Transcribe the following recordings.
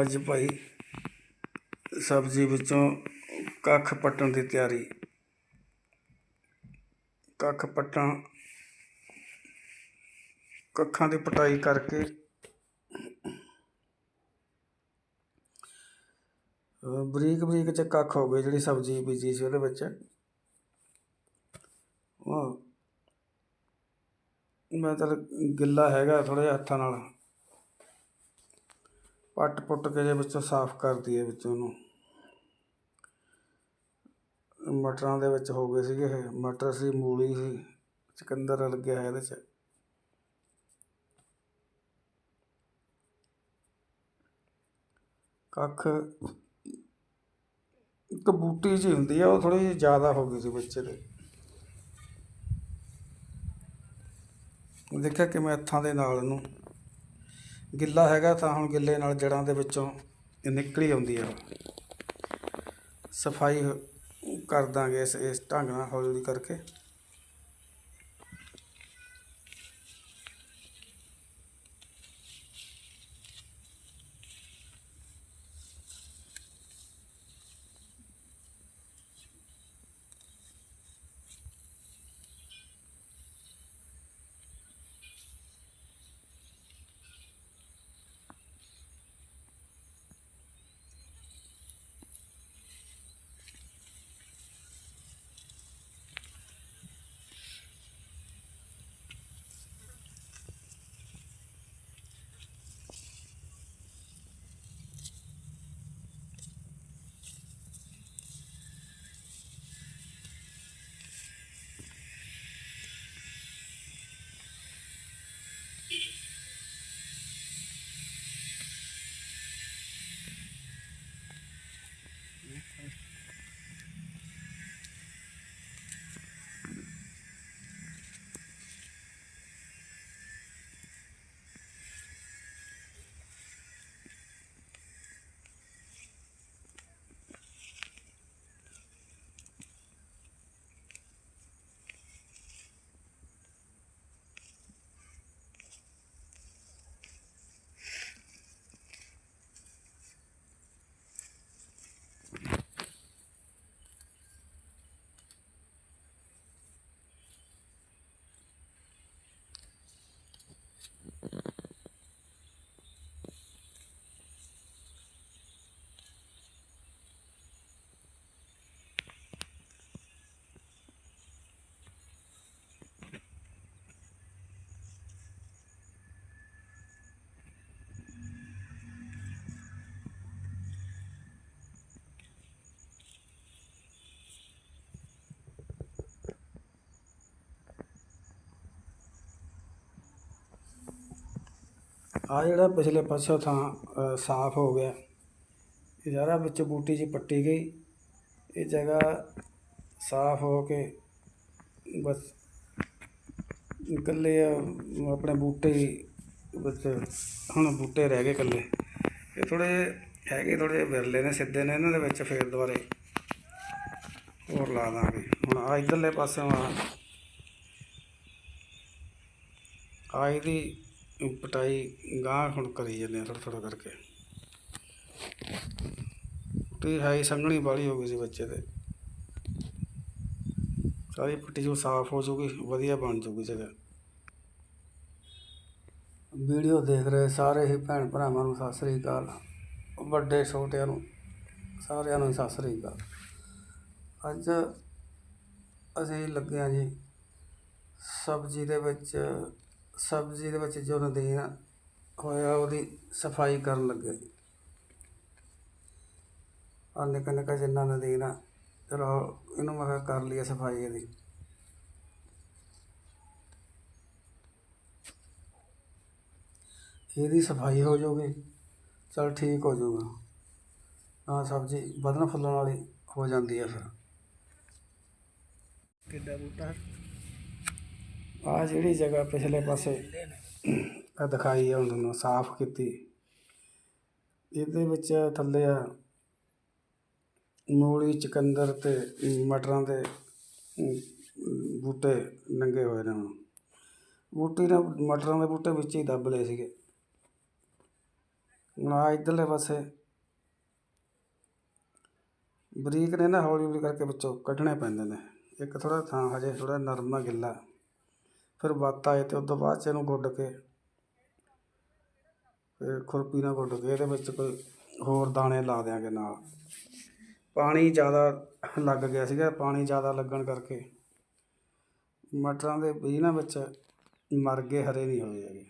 ਅੱਜ ਭਾਈ ਸਬਜ਼ੀ ਵਿੱਚੋਂ ਕੱਖ ਪੱਟਣ ਦੀ ਤਿਆਰੀ। ਕੱਖ ਪੱਟਾਂ ਕੱਖਾਂ ਦੀ ਪਟਾਈ ਕਰਕੇ ਬਰੀਕ ਬਰੀਕ ਚ ਕੱਖ ਹੋ ਗਏ ਜਿਹੜੀ ਸਬਜ਼ੀ ਬੀਜੀ ਸੀ ਉਹਦੇ ਵਿੱਚ। ਉਹ ਮੈਂ ਤਾਂ ਗਿੱਲਾ ਹੈਗਾ ਥੋੜ੍ਹਾ ਜਿਹਾ ਹੱਥਾਂ ਨਾਲ। ਪੱਟ ਪੁੱਟ ਕੇ ਜੇ ਵਿੱਚੋਂ ਸਾਫ਼ ਕਰ ਦਈਏ ਵਿੱਚੋਂ ਨੂੰ ਮਟਰਾਂ ਦੇ ਵਿੱਚ ਹੋ ਗਏ ਸੀਗੇ ਇਹ। ਮਟਰ ਸੀ, ਮੂਲੀ ਸੀ ਚੁਕੰਦਰ ਲੱਗਿਆ ਹੈ ਇਹਦੇ 'ਚ। ਕੱਖ ਇੱਕ ਬੂਟੀ ਜਿਹੀ ਹੁੰਦੀ ਆ, ਉਹ ਥੋੜੀ ਜਿਹੀ ਜ਼ਿਆਦਾ ਹੋ ਗਈ ਸੀ ਬੱਚੇ ਦੇ। ਦੇਖਿਆ ਕਿਵੇਂ ਹੱਥਾਂ ਦੇ ਨਾਲ ਇਹਨੂੰ। ਗਿੱਲਾ ਹੈਗਾ ਤਾਂ ਹੁਣ ਗਿੱਲੇ ਨਾਲ ਜੜਾਂ ਦੇ ਵਿੱਚੋਂ ਇਹ ਨਿਕਲੀ ਆਉਂਦੀ ਆ। ਸਫ਼ਾਈ ਕਰ ਦਾਂਗੇ ਇਸ ਇਸ ਢੰਗ ਨਾਲ ਹੌਲੀ ਕਰਕੇ। ਆ ਜਿਹੜਾ ਪਿਛਲੇ ਪਾਸੋਂ ਥਾਂ ਸਾਫ਼ ਹੋ ਗਿਆ। ਇਹ ਸਾਰਾ ਵਿੱਚ ਬੂਟੀ ਜੀ ਪੱਟੀ ਗਈ। ਇਹ ਜਗ੍ਹਾ ਸਾਫ਼ ਹੋ ਕੇ ਬਸ ਇਕੱਲੇ ਆਪਣੇ ਬੂਟੇ ਵਿੱਚ ਹੁਣ ਬੂਟੇ ਰਹਿ ਗਏ ਇਕੱਲੇ। ਇਹ ਥੋੜੇ ਹੈਗੇ ਥੋੜੇ ਵਿਰਲੇ ਨੇ, ਸਿੱਧੇ ਨੇ, ਇਹਨਾਂ ਦੇ ਵਿੱਚ ਫੇਰ ਦੁਬਾਰੇ ਹੋਰ ਲਾ ਦਾਂਗੇ। ਹੁਣ ਆ ਇਧਰਲੇ ਪਾਸਿਓਂ ਆ। ਆ ਇਹਦੀ ਪਟਾਈ ਗਾਂਹ ਹੁਣ ਕਰੀ ਜਾਂਦੇ ਆ ਥੋੜ੍ਹਾ ਥੋੜ੍ਹਾ ਕਰਕੇ। ਤੇ ਹੈ ਸੰਘਣੀ ਵਾਲੀ ਹੋ ਗਈ ਸੀ ਬੱਚੇ ਦੇ ਸਾਰੀ ਪੱਟੀ ਜੋ ਸਾਫ਼ ਹੋ ਜੂਗੀ, ਵਧੀਆ ਬਣ ਜੂਗੀ ਜਗ੍ਹਾ। ਵੀਡੀਓ ਦੇਖ ਰਹੇ ਸਾਰੇ ਹੀ ਭੈਣ ਭਰਾਵਾਂ ਨੂੰ ਸਤਿ ਸ੍ਰੀ ਅਕਾਲ। ਵੱਡੇ ਛੋਟਿਆਂ ਨੂੰ, ਸਾਰਿਆਂ ਨੂੰ ਸਤਿ ਸ੍ਰੀ ਅਕਾਲ। ਅੱਜ ਅਸੀਂ ਲੱਗੇ ਹਾਂ ਜੀ ਸਬਜ਼ੀ ਦੇ ਵਿੱਚ ਸਬਜ਼ੀ ਦੇ ਵਿੱਚ ਜੋ ਨਦੀਨ ਹੋਇਆ ਉਹਦੀ ਸਫ਼ਾਈ ਕਰਨ ਲੱਗੇ। ਜੀ ਆ ਨਿੱਕਾ ਨਿੱਕਾ ਜਿੰਨਾ ਨਦੀਨ ਆ ਚਲੋ ਇਹਨੂੰ ਮੈਂ ਕਿਹਾ ਕਰ ਲਈਏ ਸਫ਼ਾਈ ਇਹਦੀ। ਇਹਦੀ ਸਫ਼ਾਈ ਹੋ ਜਾਊਗੀ, ਚਲ ਠੀਕ ਹੋ ਜਾਊਗਾ। ਆ ਸਬਜ਼ੀ ਵਧਣ ਫੁੱਲਣ ਵਾਲੀ ਹੋ ਜਾਂਦੀ ਹੈ ਫਿਰ। ਕਿੱਡਾ ਬੂਟਾ। ਆ ਜਿਹੜੀ ਜਗ੍ਹਾ ਪਿਛਲੇ ਪਾਸੇ ਆ ਦਿਖਾਈ ਆ, ਉਹਨਾਂ ਨੂੰ ਸਾਫ਼ ਕੀਤੀ। ਇਹਦੇ ਵਿੱਚ ਥੱਲੇ ਆ ਮੂਲੀ, ਚਕੰਦਰ ਤੇ ਮਟਰਾਂ ਦੇ ਬੂਟੇ ਨੰਗੇ ਹੋਏ ਨੇ ਹੁਣ। ਬੂਟੇ ਨਾਲ ਮਟਰਾਂ ਦੇ ਬੂਟੇ ਵਿੱਚ ਹੀ ਦੱਬ ਲਏ ਸੀਗੇ। ਹੁਣ ਆ ਇੱਧਰਲੇ ਪਾਸੇ ਬਰੀਕ ਨੇ ਨਾ ਹੌਲੀ ਹੌਲੀ ਕਰਕੇ ਵਿੱਚੋਂ ਕੱਢਣੇ ਪੈਂਦੇ ਨੇ। ਇੱਕ ਥੋੜਾ ਥਾਂ ਹਜੇ ਥੋੜਾ ਨਰਮਾ ਗਿੱਲਾ। ਫਿਰ ਵੱਤ ਆਏ ਤੇ ਉਸ ਤੋਂ ਬਾਅਦ ਚ ਇਹਨੂੰ ਗੁੱਡ ਕੇ ਫਿਰ ਖੁਰਪੀ ਨਾਲ ਗੁੱਡ ਕੇ ਇਹਦੇ ਵਿੱਚ ਕੋਈ ਹੋਰ ਦਾਣੇ ਲਾ ਦਿਆਂਗੇ ਨਾਲ। ਪਾਣੀ ਜ਼ਿਆਦਾ ਲੱਗ ਗਿਆ ਸੀਗਾ ਪਾਣੀ ਜ਼ਿਆਦਾ ਲੱਗਣ ਕਰਕੇ ਮਟਰਾਂ ਦੇ ਬੀਜ ਨਾ ਵਿੱਚ ਮਰ ਗਏ ਹਰੇ ਨਹੀਂ ਹੋਏ ਹੈਗੇ।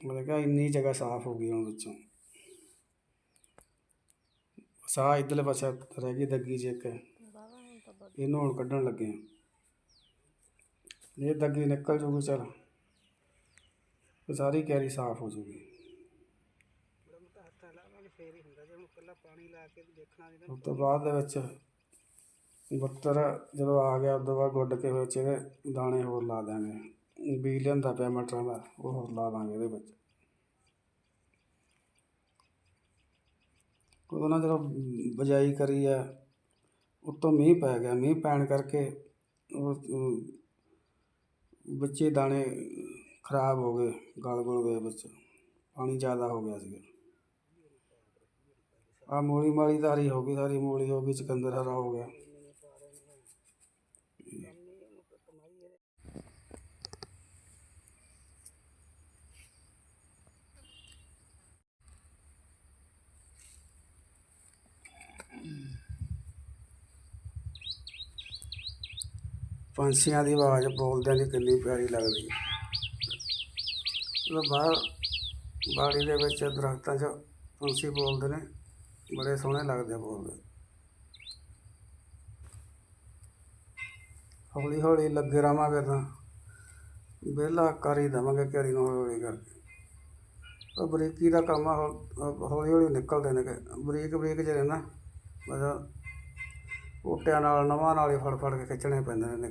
ਮਤਲਬ ਕਿ ਇੰਨੀ ਜਗ੍ਹਾ ਸਾਫ਼ ਹੋ ਗਈ ਹੁਣ ਵਿੱਚੋਂ। ਸਾਹ ਇੱਧਰਲੇ ਪਾਸੇ ਰਹਿ ਗਈ ਦੱਗੀ ਜੇ ਇੱਕ। ਇਹਨੂੰ ਹੁਣ ਕੱਢਣ ਲੱਗੇ ਆ ਇਹ ਦੱਗੀ ਨਿਕਲ ਜੂਗੀ, ਚਲ। ਸਾਰੀ ਕੈਰੀ ਸਾਫ਼ ਹੋ ਜੂਗੀ। ਉਸ ਤੋਂ ਬਾਅਦ ਦੇ ਵਿੱਚ ਬੱਤਰ ਜਦੋਂ ਆ ਗਿਆ ਉਦੋਂ ਬਾਅਦ ਗੁੱਡ ਕੇ ਵਿੱਚ ਇਹਦੇ ਦਾਣੇ ਹੋਰ ਲਾ ਦਿਆਂਗੇ। ਬੀਜ ਲਿਆਂਦਾ ਪਿਆ ਮਟਰਾਂ ਦਾ, ਉਹ ਹੋਰ ਲਾ ਦਾਂਗੇ ਇਹਦੇ ਵਿੱਚ। ਉਦੋਂ ਨਾ ਜਦੋਂ ਬਜਾਈ ਕਰੀ ਆ, ਉੱਤੋਂ ਮੀਂਹ ਪੈ ਗਿਆ। ਮੀਂਹ ਪੈਣ ਕਰਕੇ ਉਹ ਉਹ ਦਾਣੇ ਖਰਾਬ ਹੋ ਗਏ, ਗਲ ਗੁਲ ਗਏ ਵਿੱਚ ਪਾਣੀ ਜ਼ਿਆਦਾ ਹੋ ਗਿਆ ਸੀਗਾ। ਆਹ ਮੂਲੀ ਮਾਲੀ ਤਾਂ ਹਰੀ ਹੋ ਗਈ, ਸਾਰੀ ਮੂਲੀ ਹੋ ਗਈ ਚਕੰਦਰ ਹਰਾ ਹੋ ਗਿਆ। ਪੰਛੀਆਂ ਦੀ ਆਵਾਜ਼ ਬੋਲਦਿਆਂ ਦੀ ਕਿੰਨੀ ਪਿਆਰੀ ਲੱਗਦੀ ਹੈ। ਬਾਹਰ, ਬਾੜੀ ਦੇ ਵਿੱਚ ਦਰਖਤਾਂ 'ਚ ਪੰਛੀ ਬੋਲਦੇ ਨੇ, ਬੜੇ ਸੋਹਣੇ ਲੱਗਦੇ ਆ ਬੋਲਦੇ। ਹੌਲੀ ਹੌਲੀ ਲੱਗੇ ਰਹਾਂਗੇ ਤਾਂ ਵਿਹਲਾ ਕਰ ਹੀ ਦੇਵਾਂਗੇ ਘਰੀ ਨੂੰ ਹੌਲੀ ਹੌਲੀ ਕਰਕੇ। ਉਹ ਬਰੀਕੀ ਦਾ ਕੰਮ ਆ ਹੌਲੀ ਹੌਲੀ ਨਿਕਲਦੇ ਨੇ ਕਿ ਬਰੀਕ ਬਰੀਕ ਜਿਹੜੇ ਨਾ, ਮਤਲਬ ਓਟਿਆਂ ਨਾਲ ਨਵਾਂ ਨਾਲ ਹੀ ਫੜ ਫੜ ਕੇ ਖਿੱਚਣੇ ਪੈਂਦੇ ਨੇ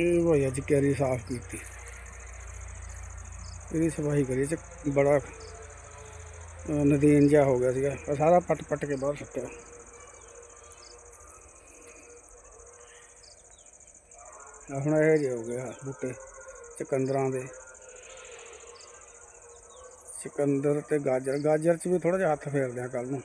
ਇਹ ਭਾਈ ਚ ਕੈਰੀ ਸਾਫ਼ ਕੀਤੀ। ਇਹਦੀ ਸਫ਼ਾਈ ਕਰੀ ਚ ਬੜਾ ਨਦੀਨ ਜਿਹਾ ਹੋ ਗਿਆ ਸੀਗਾ। ਸਾਰਾ ਪੱਟ ਪੱਟ ਕੇ ਬਾਹਰ ਸੁੱਟਿਆ। ਹੁਣ ਇਹ ਜਿਹੇ ਹੋ ਗਿਆ ਬੂਟੇ ਚਕੰਦਰਾਂ ਦੇ। ਚਕੰਦਰ ਤੇ ਗਾਜਰ। ਗਾਜਰ ਚ ਵੀ ਥੋੜਾ ਜਿਹਾ ਹੱਥ ਫੇਰਦੇ ਆ ਕੱਲ ਨੂੰ।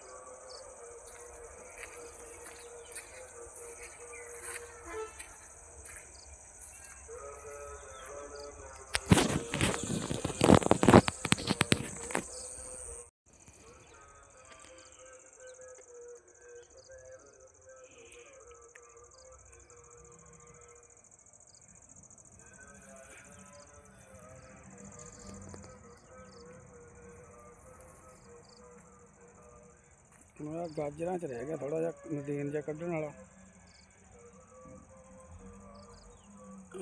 ਹੁਣ ਗਾਜਰਾਂ ਚ ਰਹਿ ਗਿਆ ਥੋੜਾ ਜਿਹਾ, ਨਦੀਨ ਜਿਹਾ ਕੱਢਣ ਵਾਲਾ।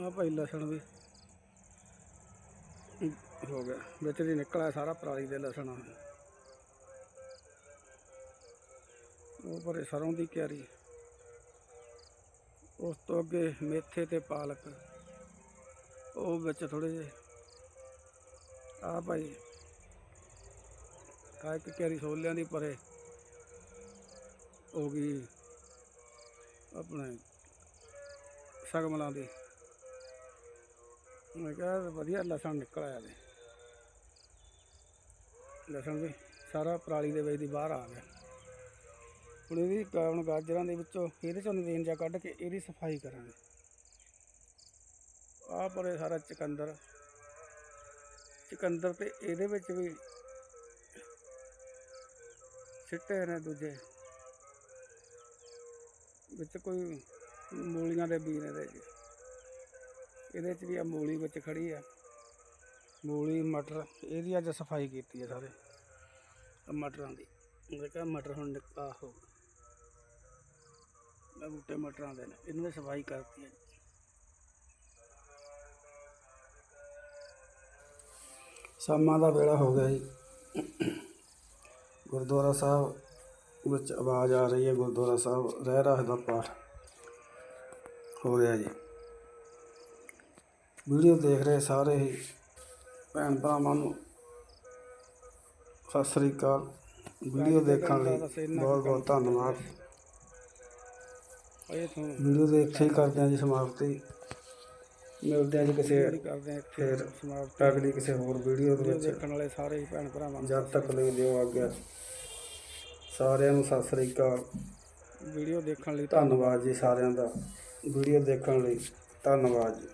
ਆ ਭਾਈ ਲਸਣ ਵੀ। ਹੋ ਗਿਆ, ਵਿੱਚ ਦੀ ਨਿਕਲਿਆ ਸਾਰਾ ਪਰਾਲੀ ਦੇ ਲਸਣ ਉਹ ਪਰੇ ਸਰੋਂ ਦੀ ਕਿਆਰੀ। ਉਸ ਤੋਂ ਅੱਗੇ ਮੇਥੇ ਤੇ ਪਾਲਕ। ਉਹ ਵਿੱਚ ਥੋੜੇ ਜਿਹੇ। ਆ ਭਾਈ ਆ ਇੱਕ ਕਿਆਰੀ ਛੋਲਿਆਂ ਦੀ ਪਰੇ। ਹੋ ਗਈ ਆਪਣੇ ਸਗਮਲਾਂ ਦੀ। ਮੈਂ ਕਿਹਾ ਵਧੀਆ ਲਸਣ ਨਿਕਲ ਆਇਆ ਦੇ ਲਸਣ ਵੀ ਸਾਰਾ ਪਰਾਲੀ ਦੇ ਵਿੱਚ ਦੀ ਬਾਹਰ ਆ ਗਿਆ। ਹੁਣ ਇਹਦੀ ਗਾ- ਹੁਣ ਗਾਜਰਾਂ ਦੇ ਵਿੱਚੋਂ ਇਹਦੇ ਚੋਂ ਨਦੀਨ ਜਾ ਕੱਢ ਕੇ ਇਹਦੀ ਸਫ਼ਾਈ ਕਰਾਂਗੇ। ਆਹ ਪਰੇ ਸਾਰਾ ਚਕੰਦਰ। ਚਕੰਦਰ ਤੇ ਇਹਦੇ ਵਿੱਚ ਵੀ ਸਿੱਟੇ ਨੇ ਦੂਜੇ। ਵਿੱਚ ਕੋਈ ਮੂਲੀਆਂ ਦੇ ਬੀਜ ਨੇ ਜੀ ਇਹਦੇ 'ਚ ਵੀ ਆ ਮੂਲੀ ਵਿੱਚ ਖੜੀ ਆ। ਮੂਲੀ, ਮਟਰ, ਇਹਦੀ ਅੱਜ ਸਫ਼ਾਈ ਕੀਤੀ ਹੈ ਸਾਰੇ। ਆਹ ਮਟਰਾਂ ਦੀ। ਮੈਂ ਕਿਹਾ ਮਟਰ ਹੁਣ ਨਿਕਾ ਹੋ ਮੈਂ ਬੂਟੇ ਮਟਰਾਂ ਦੇ ਨੇ। ਇਹਨਾਂ ਦੀ ਸਫ਼ਾਈ ਕਰਤੀ ਹੈ ਸ਼ਾਮਾਂ ਦਾ ਵੇਲਾ ਹੋ ਗਿਆ ਜੀ। ਗੁਰਦੁਆਰਾ ਸਾਹਿਬ ਵਿੱਚ ਆਵਾਜ਼ ਆ ਰਹੀ ਹੈ ਗੁਰਦੁਆਰਾ ਸਾਹਿਬ ਰਹਿ ਰਾਸ ਦਾ ਪਾਠ ਹੋ ਰਿਹਾ ਜੀ। ਵੀਡੀਓ ਦੇਖ ਰਹੇ ਸਾਰੇ ਹੀ ਭੈਣ ਭਰਾਵਾਂ ਨੂੰ ਸਤਿ ਸ੍ਰੀ ਅਕਾਲ। ਵੀਡੀਓ ਦੇਖਣ ਲਈ ਬਹੁਤ ਬਹੁਤ ਧੰਨਵਾਦ। ਵੀਡੀਓ ਦੇ ਇੱਥੇ ਹੀ ਕਰਦੇ ਹਾਂ ਜੀ ਸਮਾਪਤੀ। ਮਿਲਦੇ ਹਾਂ ਜੀ ਕਿਸੇ ਫਿਰ ਸਮਾਪਤ। ਅਗਲੀ ਕਿਸੇ ਹੋਰ ਵੀਡੀਓ ਦੇ ਵਿੱਚ। ਦੇਖਣ ਵਾਲੇ ਸਾਰੇ ਹੀ ਭੈਣ ਭਰਾਵਾਂ ਜਦ ਤੱਕ ਲਈ ਦਿਓ ਆਗਿਆ ਸਾਰਿਆਂ ਨੂੰ ਸਤਿ ਸ੍ਰੀ ਅਕਾਲ। ਵੀਡੀਓ ਦੇਖਣ ਲਈ ਧੰਨਵਾਦ ਜੀ ਸਾਰਿਆਂ ਦਾ। ਵੀਡੀਓ ਦੇਖਣ ਲਈ ਧੰਨਵਾਦ ਜੀ।